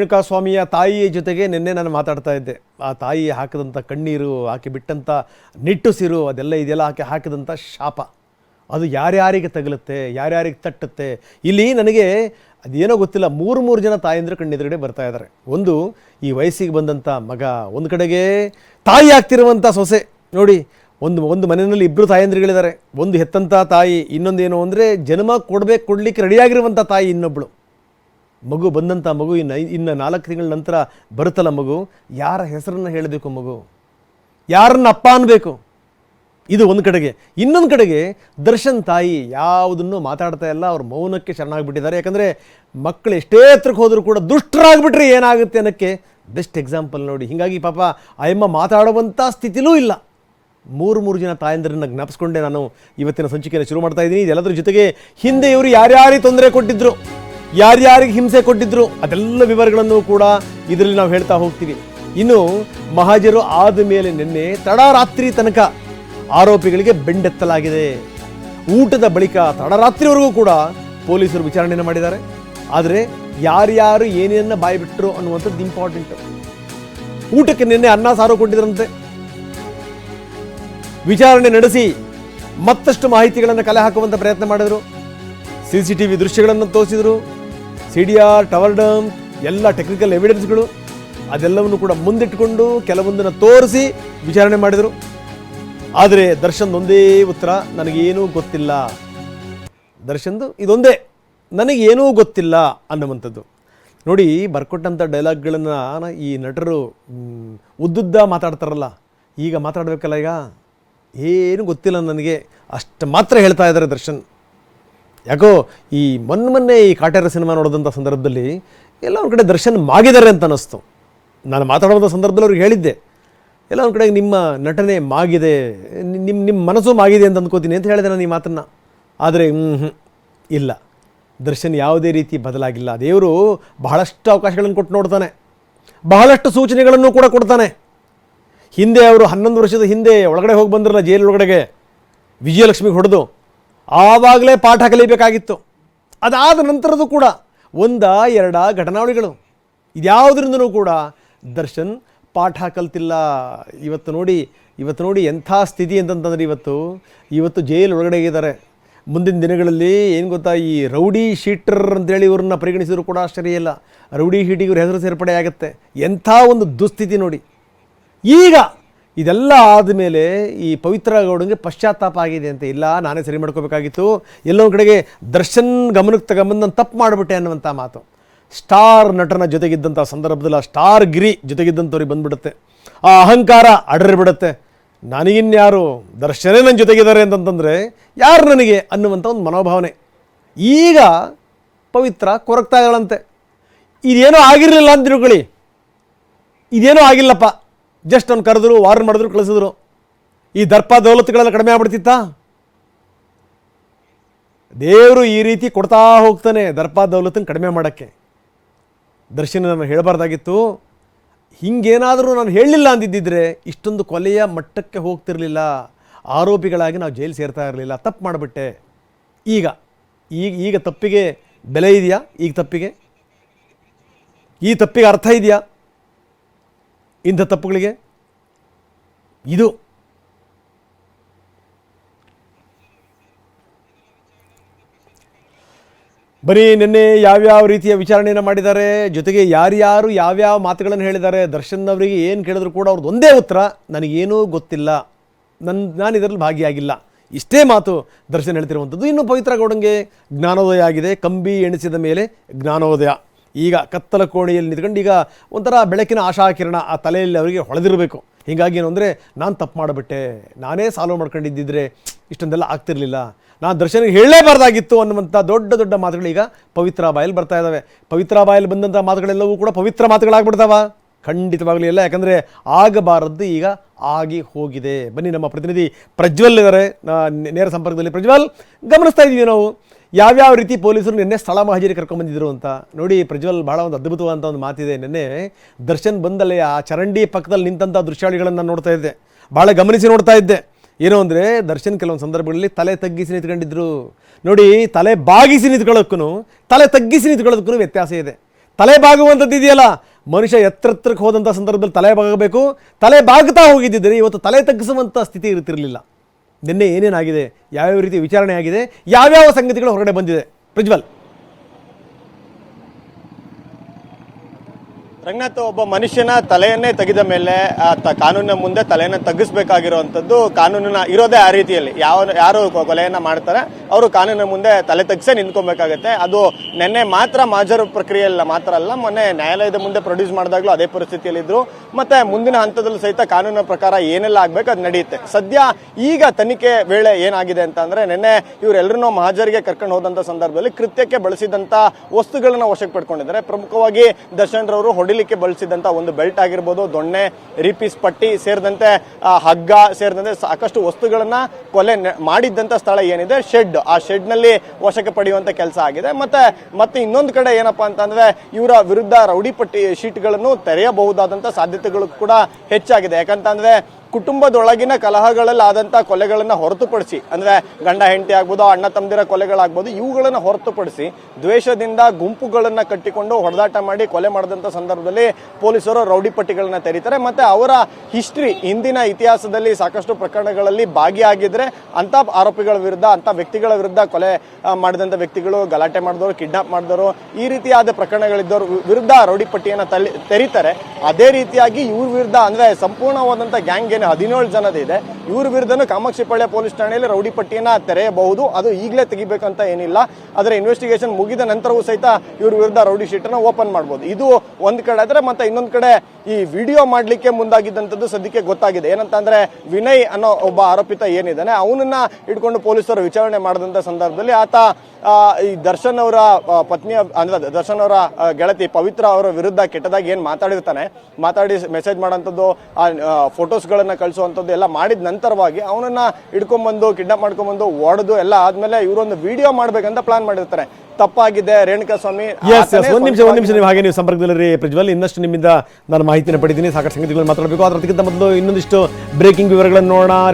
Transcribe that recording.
ರೇಣುಕಾ ಸ್ವಾಮಿಯ ತಾಯಿಯ ಜೊತೆಗೆ ನಿನ್ನೆ ನಾನು ಮಾತಾಡ್ತಾ ಇದ್ದೆ. ಆ ತಾಯಿ ಹಾಕಿದಂಥ ಕಣ್ಣೀರು, ಆಕೆ ಬಿಟ್ಟಂಥ ನಿಟ್ಟುಸಿರು ಅದೆಲ್ಲ ಇದೆಲ್ಲ ಆಕೆ ಹಾಕಿದಂಥ ಶಾಪ. ಅದು ಯಾರ್ಯಾರಿಗೆ ತಗಲುತ್ತೆ, ಯಾರ್ಯಾರಿಗೆ ತಟ್ಟುತ್ತೆ? ಇಲ್ಲಿ ನನಗೆ ಅದೇನೋ ಗೊತ್ತಿಲ್ಲ, ಮೂರು ಮೂರು ಜನ ತಾಯಂದಿರು ಕಣ್ಣೆದುರುಗಡೆ ಬರ್ತಾ ಇದ್ದಾರೆ. ಒಂದು, ಈ ವಯಸ್ಸಿಗೆ ಬಂದಂಥ ಮಗ, ಒಂದು ಕಡೆಗೆ ತಾಯಿ ಆಗ್ತಿರುವಂಥ ಸೊಸೆ. ನೋಡಿ, ಒಂದು ಒಂದು ಮನೆಯಲ್ಲಿ ಇಬ್ಬರು ತಾಯಂದ್ರಿಗಳಿದ್ದಾರೆ. ಒಂದು ಹೆತ್ತಂಥ ತಾಯಿ, ಇನ್ನೊಂದೇನು ಅಂದರೆ ಜನ್ಮ ಕೊಡಬೇಕು, ಕೊಡಲಿಕ್ಕೆ ರೆಡಿಯಾಗಿರುವಂಥ ತಾಯಿ ಇನ್ನೊಬ್ಬಳು ಮಗು ಬಂದಂಥ ಮಗು ಇನ್ನು ಇನ್ನು ನಾಲ್ಕು ತಿಂಗಳ ನಂತರ ಬರುತ್ತಲ್ಲ ಮಗು, ಯಾರ ಹೆಸರನ್ನು ಹೇಳಬೇಕು ಮಗು? ಯಾರನ್ನ ಅಪ್ಪ ಅನ್ನಬೇಕು ಇದು ಒಂದು ಕಡೆಗೆ. ಇನ್ನೊಂದು ಕಡೆಗೆ ದರ್ಶನ್ ತಾಯಿ ಯಾವುದನ್ನು ಮಾತಾಡ್ತಾ ಇಲ್ಲ, ಅವ್ರ ಮೌನಕ್ಕೆ ಶರಣಾಗ್ಬಿಟ್ಟಿದ್ದಾರೆ. ಯಾಕಂದರೆ ಮಕ್ಕಳು ಎಷ್ಟೇ ಹತ್ರಕ್ಕೆ ಹೋದರೂ ಕೂಡ ದುಷ್ಟರಾಗ್ಬಿಟ್ರೆ ಏನಾಗುತ್ತೆ ಅನ್ನೋಕ್ಕೆ ಬೆಸ್ಟ್ ಎಕ್ಸಾಂಪಲ್ ನೋಡಿ. ಹೀಗಾಗಿ ಪಾಪ ಅಯ್ಯಮ್ಮ ಮಾತಾಡುವಂಥ ಸ್ಥಿತಿಲೂ ಇಲ್ಲ. ಮೂರು ಮೂರು ಜನ ತಾಯಂದಿರನ್ನ ಜ್ಞಾಪಿಸ್ಕೊಂಡೆ ನಾನು ಇವತ್ತಿನ ಸಂಚಿಕೆಯನ್ನು ಶುರು ಮಾಡ್ತಾ ಇದ್ದೀನಿ. ಇದೆಲ್ಲದರ ಜೊತೆಗೆ ಹಿಂದೆ ಇವರು ಯಾರ್ಯಾರಿಗೆ ತೊಂದರೆ ಕೊಟ್ಟಿದ್ರು? ಯಾರ್ಯಾರಿಗೆ ಹಿಂಸೆ ಕೊಟ್ಟಿದ್ರು ಅದೆಲ್ಲ ವಿವರಗಳನ್ನು ಕೂಡ ಇದರಲ್ಲಿ ನಾವು ಹೇಳ್ತಾ ಹೋಗ್ತೀವಿ. ಇನ್ನು ಮಹಾಜರು ಆದ ಮೇಲೆ ನಿನ್ನೆ ತಡರಾತ್ರಿ ತನಕ ಆರೋಪಿಗಳಿಗೆ ಬೆಂಡೆತ್ತಲಾಗಿದೆ. ಊಟದ ಬಳಿಕ ತಡರಾತ್ರಿವರೆಗೂ ಕೂಡ ಪೊಲೀಸರು ವಿಚಾರಣೆಯನ್ನು ಮಾಡಿದ್ದಾರೆ. ಆದರೆ ಯಾರ್ಯಾರು ಏನೇನ ಬಾಯಿ ಬಿಟ್ಟರು ಅನ್ನುವಂಥದ್ದು ಇಂಪಾರ್ಟೆಂಟ್ ಊಟಕ್ಕೆ ನಿನ್ನೆ ಅನ್ನ ಸಾರು ಕೊಟ್ಟಿದ್ರಂತೆ. ವಿಚಾರಣೆ ನಡೆಸಿ ಮತ್ತಷ್ಟು ಮಾಹಿತಿಗಳನ್ನು ಕಲೆ ಹಾಕುವಂತ ಪ್ರಯತ್ನ ಮಾಡಿದರು. ಸಿ ಸಿ ಟಿ ವಿ ದೃಶ್ಯಗಳನ್ನು ತೋರಿಸಿದರು. ಸಿ ಡಿ ಆರ್ ಟವರ್ ಡಮ್ ಎಲ್ಲ ಟೆಕ್ನಿಕಲ್ ಎವಿಡೆನ್ಸ್ಗಳು ಅದೆಲ್ಲವನ್ನು ಕೂಡ ಮುಂದಿಟ್ಟುಕೊಂಡು ಕೆಲವೊಂದನ್ನು ತೋರಿಸಿ ವಿಚಾರಣೆ ಮಾಡಿದರು. ಆದರೆ ದರ್ಶನ್ ಒಂದೇ ಉತ್ತರ, ನನಗೇನೂ ಗೊತ್ತಿಲ್ಲ. ದರ್ಶನ್ದು ಇದೊಂದೇ, ನನಗೇನೂ ಗೊತ್ತಿಲ್ಲ ಅನ್ನುವಂಥದ್ದು. ನೋಡಿ ಬರ್ಕೊಟ್ಟಂಥ ಡೈಲಾಗ್ಗಳನ್ನು ಈ ನಟರು ಉದ್ದುದ್ದ ಮಾತಾಡ್ತಾರಲ್ಲ, ಈಗ ಮಾತಾಡಬೇಕಲ್ಲ ಈಗ? ಏನು ಗೊತ್ತಿಲ್ಲ ನನಗೆ. ಅಷ್ಟು ಮಾತ್ರ ಹೇಳ್ತಾ ಇದ್ದಾರೆ ದರ್ಶನ್. ಯಾಕೋ ಈ ಮೊನ್ನೆ ಮೊನ್ನೆ ಈ ಕಾಟೇರ ಸಿನಿಮಾ ನೋಡಿದಂಥ ಸಂದರ್ಭದಲ್ಲಿ ಎಲ್ಲ ಒಂದು ಕಡೆ ದರ್ಶನ್ ಮಾಗಿದ್ದಾರೆ ಅಂತ ಅನ್ನಿಸ್ತು. ನಾನು ಮಾತಾಡುವಂಥ ಸಂದರ್ಭದಲ್ಲಿ ಅವ್ರಿಗೆ ಹೇಳಿದ್ದೆ. ಎಲ್ಲ ಒಂದು ಕಡೆ ನಿಮ್ಮ ನಟನೆ ಮಾಗಿದೆ ನಿಮ್ಮ ನಿಮ್ಮ ಮನಸ್ಸು ಮಾಗಿದೆ ಅಂತ ಅಂದ್ಕೋತೀನಿ ಅಂತ ಹೇಳಿದೆ ನಾನು ಈ ಮಾತನ್ನು. ಆದರೆ ಹ್ಞೂ ಇಲ್ಲ. ದರ್ಶನ್ ಯಾವುದೇ ರೀತಿ ಬದಲಾಗಿಲ್ಲ. ದೇವರು ಬಹಳಷ್ಟು ಅವಕಾಶಗಳನ್ನು ಕೊಟ್ಟು ನೋಡ್ತಾನೆ. ಬಹಳಷ್ಟು ಸೂಚನೆಗಳನ್ನು ಕೂಡ ಕೊಡ್ತಾನೆ. ಹಿಂದೆ ಅವರು ಹನ್ನೊಂದು ವರ್ಷದ ಹಿಂದೆ ಒಳಗಡೆ ಹೋಗಿ ಬಂದ್ರಲ್ಲ ಜೈಲು ಒಳಗಡೆಗೆ ವಿಜಯಲಕ್ಷ್ಮಿಗೆ ಹೊಡೆದು. ಆವಾಗಲೇ ಪಾಠ ಕಲಿಬೇಕಾಗಿತ್ತು. ಅದಾದ ನಂತರದ್ದು ಕೂಡ ಒಂದ ಎರಡ ಘಟನಾವಳಿಗಳು. ಇದ್ಯಾವುದರಿಂದನೂ ಕೂಡ ದರ್ಶನ್ ಪಾಠ ಕಲ್ತಿಲ್ಲ. ಇವತ್ತು ನೋಡಿ ಇವತ್ತು ನೋಡಿ ಎಂಥ ಸ್ಥಿತಿ ಅಂತಂತಂದ್ರೆ ಇವತ್ತು ಇವತ್ತು ಜೈಲು ಒಳಗಡೆ ಇದ್ದಾರೆ. ಮುಂದಿನ ದಿನಗಳಲ್ಲಿ ಏನು ಗೊತ್ತಾ, ಈ ರೌಡಿ ಶೀಟರ್ ಅಂತೇಳಿ ಇವ್ರನ್ನ ಪರಿಗಣಿಸಿದ್ರು ಕೂಡ ಆಶ್ಚರ್ಯ ಇಲ್ಲ. ರೌಡಿ ಶೀಟಿಗೆ ಇವ್ರ ಹೆಸರು ಸೇರ್ಪಡೆ ಆಗುತ್ತೆ ಎಂಥ ಒಂದು ದುಸ್ಥಿತಿ ನೋಡಿ. ಈಗ ಇದೆಲ್ಲ ಆದಮೇಲೆ ಈ ಪವಿತ್ರ ಗೌಡಂಗೆ ಪಶ್ಚಾತ್ತಾಪ ಆಗಿದೆ ಅಂತ ಇಲ್ಲ, ನಾನೇ ಸರಿ ಮಾಡ್ಕೋಬೇಕಾಗಿತ್ತು. ಎಲ್ಲೊಂದು ಕಡೆಗೆ ದರ್ಶನ್ ಗಮನಕ್ಕೆ ತಗೊಂಬಂದು ನಾನು ತಪ್ಪು ಮಾಡಿಬಿಟ್ಟೆ ಅನ್ನುವಂಥ ಮಾತು. ಸ್ಟಾರ್ ನಟನ ಜೊತೆಗಿದ್ದಂಥ ಸಂದರ್ಭದಲ್ಲಿ ಆ ಸ್ಟಾರ್ ಗಿರಿ ಜೊತೆಗಿದ್ದಂಥವ್ರಿಗೆ ಬಂದುಬಿಡುತ್ತೆ. ಆ ಅಹಂಕಾರ ಅಡರಿಬಿಡುತ್ತೆ. ನನಗಿನ್ಯಾರು ದರ್ಶನೇ ನನ್ನ ಜೊತೆಗಿದ್ದಾರೆ ಅಂತಂತಂದರೆ ಯಾರು ನನಗೆ ಅನ್ನುವಂಥ ಒಂದು ಮನೋಭಾವನೆ. ಈಗ ಪವಿತ್ರ ಕೊರಕ್ತಾಗಳಂತೆ ಇದೇನೋ ಆಗಿರಲಿಲ್ಲ ಅಂತ ತಿಳ್ಕೊಳ್ಳಿ ಇದೇನೂ ಆಗಿಲ್ಲಪ್ಪ. ಜಸ್ಟ್ ಅವ್ನು ಕರೆದ್ರು ವಾರ್ನ್ ಮಾಡಿದ್ರು, ಕಳಿಸಿದ್ರು. ಈ ದರ್ಪ ದೌಲತ್ತುಗಳೆಲ್ಲ ಕಡಿಮೆ ಆಗ್ಬಿಡ್ತಿತ್ತ? ದೇವರು ಈ ರೀತಿ ಕೊಡ್ತಾ ಹೋಗ್ತಾನೆ ದರ್ಪ ದೌಲತ್ತನ್ನು ಕಡಿಮೆ ಮಾಡೋಕ್ಕೆ. ದರ್ಶನ ನಾನು ಹೇಳಬಾರ್ದಾಗಿತ್ತು. ಹಿಂಗೇನಾದರೂ ನಾನು ಹೇಳಲಿಲ್ಲ ಅಂದಿದ್ದಿದ್ರೆ ಇಷ್ಟೊಂದು ಕೊಲೆಯ ಮಟ್ಟಕ್ಕೆ ಹೋಗ್ತಿರಲಿಲ್ಲ. ಆರೋಪಿಗಳಾಗಿ ನಾವು ಜೈಲು ಸೇರ್ತಾ ಇರಲಿಲ್ಲ. ತಪ್ಪು ಮಾಡಿಬಿಟ್ಟೆ. ಈಗ ಈಗ ಈಗ ತಪ್ಪಿಗೆ ಬೆಲೆ ಇದೆಯಾ? ಈಗ ತಪ್ಪಿಗೆ? ಈ ತಪ್ಪಿಗೆ ಅರ್ಥ ಇದೆಯಾ? ಇಂಥ ತಪ್ಪುಗಳಿಗೆ? ಇದು. ಬರೀ ನಿನ್ನೆ ಯಾವ್ಯಾವ ರೀತಿಯ ವಿಚಾರಣೆಯನ್ನು ಮಾಡಿದ್ದಾರೆ, ಜೊತೆಗೆ ಯಾರ್ಯಾರು ಯಾವ್ಯಾವ ಮಾತುಗಳನ್ನು ಹೇಳಿದ್ದಾರೆ, ದರ್ಶನ್ ಅವರಿಗೆ ಏನು ಕೇಳಿದ್ರು ಕೂಡ ಅವ್ರದ್ದು ಒಂದೇ ಉತ್ತರ, ನನಗೇನೂ ಗೊತ್ತಿಲ್ಲ. ನನ್ನ ನಾನು ಇದರಲ್ಲಿ ಭಾಗಿಯಾಗಿಲ್ಲ. ಇಷ್ಟೇ ಮಾತು ದರ್ಶನ್ ಹೇಳ್ತಿರುವಂಥದ್ದು. ಇನ್ನು ಪವಿತ್ರ ಗೌಡಂಗೆ ಜ್ಞಾನೋದಯ ಆಗಿದೆ. ಕಂಬಿ ಎಣಿಸಿದ ಮೇಲೆ ಜ್ಞಾನೋದಯ. ಈಗ ಕತ್ತಲ ಕೋಣೆಯಲ್ಲಿ ನಿಂತ್ಕೊಂಡು ಈಗ ಒಂಥರ ಬೆಳಕಿನ ಆಶಾಕಿರಣ ಆ ತಲೆಯಲ್ಲಿ ಅವರಿಗೆ ಹೊಳೆದಿರಬೇಕು. ಹೀಗಾಗಿ ಏನು ಅಂದರೆ ನಾನು ತಪ್ಪು ಮಾಡಿಬಿಟ್ಟೆ, ನಾನೇ ಸಾಲ್ವ್ ಮಾಡ್ಕೊಂಡಿದ್ದಿದ್ರೆ ಇಷ್ಟೊಂದೆಲ್ಲ ಆಗ್ತಿರಲಿಲ್ಲ, ನಾನು ದರ್ಶನಿಗೆ ಹೇಳಲೇಬಾರ್ದಾಗಿತ್ತು ಅನ್ನುವಂಥ ದೊಡ್ಡ ದೊಡ್ಡ ಮಾತುಗಳು ಈಗ ಪವಿತ್ರ ಬಾಯಲ್ಲಿ ಬರ್ತಾ ಇದ್ದಾವೆ ಪವಿತ್ರ ಬಾಯಲ್ಲಿ ಬಂದಂಥ ಮಾತುಗಳೆಲ್ಲವೂ ಕೂಡ ಪವಿತ್ರ ಮಾತುಗಳಾಗ್ಬಿಡ್ತಾವ. ಖಂಡಿತವಾಗಲೂ ಇಲ್ಲ. ಯಾಕಂದರೆ ಆಗಬಾರದ್ದು ಈಗ ಆಗಿ ಹೋಗಿದೆ. ಬನ್ನಿ ನಮ್ಮ ಪ್ರತಿನಿಧಿ ಪ್ರಜ್ವಲ್ ಇದ್ದಾರೆ ನೇರ ಸಂಪರ್ಕದಲ್ಲಿ ಪ್ರಜ್ವಲ್, ಗಮನಿಸ್ತಾ ಇದ್ದೀವಿ ನಾವು. ಯಾವ್ಯಾವ ರೀತಿ ಪೊಲೀಸರು ನಿನ್ನೆ ಸ್ಥಳ ಮಹಜರಿ ಕರ್ಕೊಂಬಂದಿದ್ರು ಅಂತ. ನೋಡಿ, ಪ್ರಜ್ವಲ್ ಭಾಳ ಒಂದು ಅದ್ಭುತವಾದಂಥ ಒಂದು ಮಾತಿದೆ. ನಿನ್ನೆ ದರ್ಶನ್ ಬಂದಲ್ಲೇ ಆ ಚರಂಡಿ ಪಕ್ಕದಲ್ಲಿ ನಿಂತಹ ದೃಶ್ಯಾವಳಿಗಳನ್ನು ನೋಡ್ತಾ ಇದ್ದೆ. ಭಾಳ ಗಮನಿಸಿ ನೋಡ್ತಾ ಇದ್ದೆ. ಏನು ಅಂದರೆ, ದರ್ಶನ್ ಕೆಲವೊಂದು ಸಂದರ್ಭಗಳಲ್ಲಿ ತಲೆ ತಗ್ಗಿಸಿ ನಿಂತ್ಕೊಂಡಿದ್ರು. ನೋಡಿ, ತಲೆ ಬಾಗಿಸಿ ನಿಂತ್ಕೊಳ್ಳೋಕ್ಕೂ ತಲೆ ತಗ್ಗಿಸಿ ನಿಂತ್ಕೊಳ್ಳೋದಕ್ಕೂ ವ್ಯತ್ಯಾಸ ಇದೆ. ತಲೆ ಬಾಗುವಂಥದ್ದು ಇದೆಯಲ್ಲ ಮನುಷ್ಯ ಎತ್ತರಕ್ಕೆ ಹೋದಂಥ ಸಂದರ್ಭದಲ್ಲಿ ತಲೆ ಬಾಗಬೇಕು. ತಲೆ ಬಾಗ್ತಾ ಹೋಗಿದ್ದಿದ್ರೆ ಇವತ್ತು ತಲೆ ತಗ್ಗಿಸುವಂಥ ಸ್ಥಿತಿ ಇರ್ತಿರಲಿಲ್ಲ ನಿನ್ನೆ ಏನೇನಾಗಿದೆ? ಯಾವ್ಯಾವ ರೀತಿ ವಿಚಾರಣೆ ಆಗಿದೆ? ಯಾವ್ಯಾವ ಸಂಗತಿಗಳು ಹೊರಗಡೆ ಬಂದಿದೆ? ಪ್ರಜ್ವಲ್. ರಂಗನಾಥ್ ಒಬ್ಬ ಮನುಷ್ಯನ ತಲೆಯನ್ನೇ ತೆಗೆದ ಮೇಲೆ ಕಾನೂನಿನ ಮುಂದೆ ತಲೆಯನ್ನ ತಗ್ಗಿಸಬೇಕಾಗಿರುವಂತದ್ದು ಕಾನೂನಿನ ಇರೋದೇ ಆ ರೀತಿಯಲ್ಲಿ. ಯಾವ, ಯಾರು ಕೊಲೆಯನ್ನ ಮಾಡ್ತಾರೆ, ಅವರು ಕಾನೂನಿನ ಮುಂದೆ ತಲೆ ತಗ್ಸೇ ನಿಂತ್ಕೊಬೇಕಾಗತ್ತೆ. ಅದು ನಿನ್ನೆ ಮಾತ್ರ ಮಾಜರು ಪ್ರಕ್ರಿಯೆಯಲ್ಲ ಮಾತ್ರ ಅಲ್ಲ, ಮೊನ್ನೆ ನ್ಯಾಯಾಲಯದ ಮುಂದೆ ಪ್ರೊಡ್ಯೂಸ್ ಮಾಡಿದಾಗ್ಲೂ ಅದೇ ಪರಿಸ್ಥಿತಿಯಲ್ಲಿ ಇದ್ರು ಮತ್ತೆ ಮುಂದಿನ ಹಂತದಲ್ಲೂ ಸಹಿತ ಕಾನೂನಿನ ಪ್ರಕಾರ ಏನೆಲ್ಲ ಆಗ್ಬೇಕು, ಅದು ನಡೆಯುತ್ತೆ. ಸದ್ಯ ಈಗ ತನಿಖೆ ವೇಳೆ ಏನಾಗಿದೆ ಅಂತ ಅಂದ್ರೆ ನಿನ್ನೆ ಇವರೆಲ್ಲರೂ ಮಹಾಜರಿಗೆ ಕರ್ಕೊಂಡು ಹೋದಂತ ಸಂದರ್ಭದಲ್ಲಿ ಕೃತ್ಯಕ್ಕೆ ಬಳಸಿದಂತ ವಸ್ತುಗಳನ್ನ ವಶಕ್ಕೆ ಪಡ್ಕೊಂಡಿದ್ದಾರೆ. ಪ್ರಮುಖವಾಗಿ ದರ್ಶನ್ ರವರು ಹೊಡಿಲಿಕ್ಕೆ ಬಳಸಿದಂತ ಒಂದು ಬೆಲ್ಟ್ ಆಗಿರ್ಬೋದು, ದೊಣ್ಣೆ, ರೀಪೀಸ್ ಪಟ್ಟಿ ಸೇರಿದಂತೆ ಹಗ್ಗ ಸೇರಿದಂತೆ ಸಾಕಷ್ಟು ವಸ್ತುಗಳನ್ನ ಕೊಲೆ ಮಾಡಿದ್ದಂತ ಸ್ಥಳ ಏನಿದೆ? ಶೆಡ್. ಆ ಶೆಡ್ನಲ್ಲಿ ವಶಕ್ಕೆ ಪಡೆಯುವಂತ ಕೆಲಸ ಆಗಿದೆ. ಮತ್ತೆ ಮತ್ತೆ ಇನ್ನೊಂದು ಕಡೆ ಏನಪ್ಪಾ ಅಂತಂದ್ರೆ, ಇವರ ವಿರುದ್ಧ ರೌಡಿ ಪಟ್ಟಿ ಶೀಟ್ಗಳನ್ನು ತೆರೆಯಬಹುದಾದಂತ ಸಾಧ್ಯತೆಗಳು ಕೂಡ ಹೆಚ್ಚಾಗಿದೆ. ಯಾಕಂತಂದ್ರೆ ಕುಟುಂಬದೊಳಗಿನ ಕಲಹಗಳಲ್ಲಿ ಆದಂತಹ ಕೊಲೆಗಳನ್ನ ಹೊರತುಪಡಿಸಿ, ಅಂದ್ರೆ ಗಂಡ, ಹೆಂಡತಿ ಆಗ್ಬೋದು, ಅಣ್ಣ, ತಮ್ಮದಿರ ಕೊಲೆಗಳಾಗ್ಬೋದು, ಇವುಗಳನ್ನ ಹೊರತುಪಡಿಸಿ ದ್ವೇಷದಿಂದ ಗುಂಪುಗಳನ್ನ ಕಟ್ಟಿಕೊಂಡು ಹೊಡೆದಾಟ ಮಾಡಿ ಕೊಲೆ ಮಾಡಿದಂತ ಸಂದರ್ಭದಲ್ಲಿ ಪೊಲೀಸರು ರೌಡಿ ಪಟ್ಟಿಗಳನ್ನ ತೆರೀತಾರೆ. ಮತ್ತೆ ಅವರ ಹಿಸ್ಟ್ರಿ ಹಿಂದಿನ ಇತಿಹಾಸದಲ್ಲಿ ಸಾಕಷ್ಟು ಪ್ರಕರಣಗಳಲ್ಲಿ ಭಾಗಿಯಾಗಿದ್ರೆ ಅಂತ ಆರೋಪಿಗಳ ವಿರುದ್ಧ ಅಂತ ವ್ಯಕ್ತಿಗಳ ವಿರುದ್ಧ ಕೊಲೆ ಮಾಡಿದಂತ ವ್ಯಕ್ತಿಗಳು ಗಲಾಟೆ ಮಾಡಿದವರು, ಕಿಡ್ನಾಪ್ ಮಾಡಿದವರು, ಈ ರೀತಿಯಾದ ಪ್ರಕರಣಗಳಿದ್ದವ್ರ ವಿರುದ್ಧ ರೌಡಿ ಪಟ್ಟಿಯನ್ನ ತೆರೀತಾರೆ. ಅದೇ ರೀತಿಯಾಗಿ ಇವ್ರ ವಿರುದ್ಧ ಅಂದ್ರೆ ಸಂಪೂರ್ಣವಾದಂತ ಗ್ಯಾಂಗ್ ಏನು ಹದಿನೇಳು ಜನದ ಇದೆ. ಇವ್ರ ವಿರುದ್ಧನೂ ಕಾಮಾಕ್ಷಿಪಾಳ್ಯ ಪೊಲೀಸ್ ಠಾಣೆಯಲ್ಲಿ ರೌಡಿ ಪಟ್ಟಿಯನ್ನ ತೆರೆಯಬಹುದು. ಅದು ಈಗಲೇ ತೆಗಿಬೇಕಂತ ಏನಿಲ್ಲ. ಆದರೆ ಇನ್ವೆಸ್ಟಿಗೇಷನ್ ಮುಗಿದ ನಂತರವೂ ಸಹಿತ ಇವ್ರ ವಿರುದ್ಧ ರೌಡಿ ಶೀಟ್ ಅನ್ನ ಓಪನ್ ಮಾಡಬಹುದು ಇದು ಒಂದು ಕಡೆ ಆದರೆ ಮತ್ತೆ ಇನ್ನೊಂದು ಕಡೆ ಈ ವಿಡಿಯೋ ಮಾಡ್ಲಿಕ್ಕೆ ಮುಂದಾಗಿದ್ದಂಥದ್ದು ಸದ್ಯಕ್ಕೆ ಗೊತ್ತಾಗಿದೆ. ಏನಂತ ಅಂದ್ರೆ ವಿನಯ್ ಅನ್ನೋ ಒಬ್ಬ ಆರೋಪಿತ ಏನಿದ್ದಾನೆ, ಅವನನ್ನ ಇಟ್ಕೊಂಡು ಪೊಲೀಸರು ವಿಚಾರಣೆ ಮಾಡಿದಂಥ ಸಂದರ್ಭದಲ್ಲಿ ಆತ ಈ ದರ್ಶನ್ ಅವರ ಪತ್ನಿಯ ಅಂದ್ರೆ ದರ್ಶನ್ ಅವರ ಗೆಳತಿ ಪವಿತ್ರ ಅವರ ವಿರುದ್ಧ ಕೆಟ್ಟದಾಗಿ ಏನು ಮಾತಾಡಿರ್ತಾನೆ, ಮಾತಾಡಿ ಮೆಸೇಜ್ ಮಾಡೋಂಥದ್ದು, ಆ ಫೋಟೋಸ್ಗಳನ್ನ ಕಳಿಸುವಂಥದ್ದು ಎಲ್ಲ ಮಾಡಿದ ನಂತರವಾಗಿ ಅವನನ್ನ ಹಿಡ್ಕೊಂಡ್ಬಂದು ಕಿಡ್ನಾಪ್ ಮಾಡ್ಕೊಂಡ್ಬಂದು ಒಡೆದು ಎಲ್ಲ ಆದ್ಮೇಲೆ ಇವರೊಂದು ವಿಡಿಯೋ ಮಾಡ್ಬೇಕಂತ ಪ್ಲಾನ್ ಮಾಡಿರ್ತಾರೆ. ತಪ್ಪಾಗಿದೆ ರೇಣುಕಾ ಸ್ವಾಮಿ ಒಂದು ನಿಮಿಷ ಒಂದು ನಿಮಿಷ ನೀವು ಹಾಗೆ ನೀವು ಸಂಪರ್ಕದಲ್ಲಿ ಪ್ರಜ್ವಲ್ ಇನ್ನಷ್ಟು ನಿಮ್ಮಿಂದ ನಾನು ಮಾಹಿತಿನ ಪಡಿತೀನಿ. ಸಾಕಷ್ಟು ಸಂಗತಿಗಳನ್ನು ಮಾತಾಡಬೇಕು. ಅದಕ್ಕಿಂತ ಮೊದಲು ಇನ್ನೊಂದಿಷ್ಟು ಬ್ರೇಕಿಂಗ್ ವಿವರಗಳನ್ನು ನೋಡೋಣ.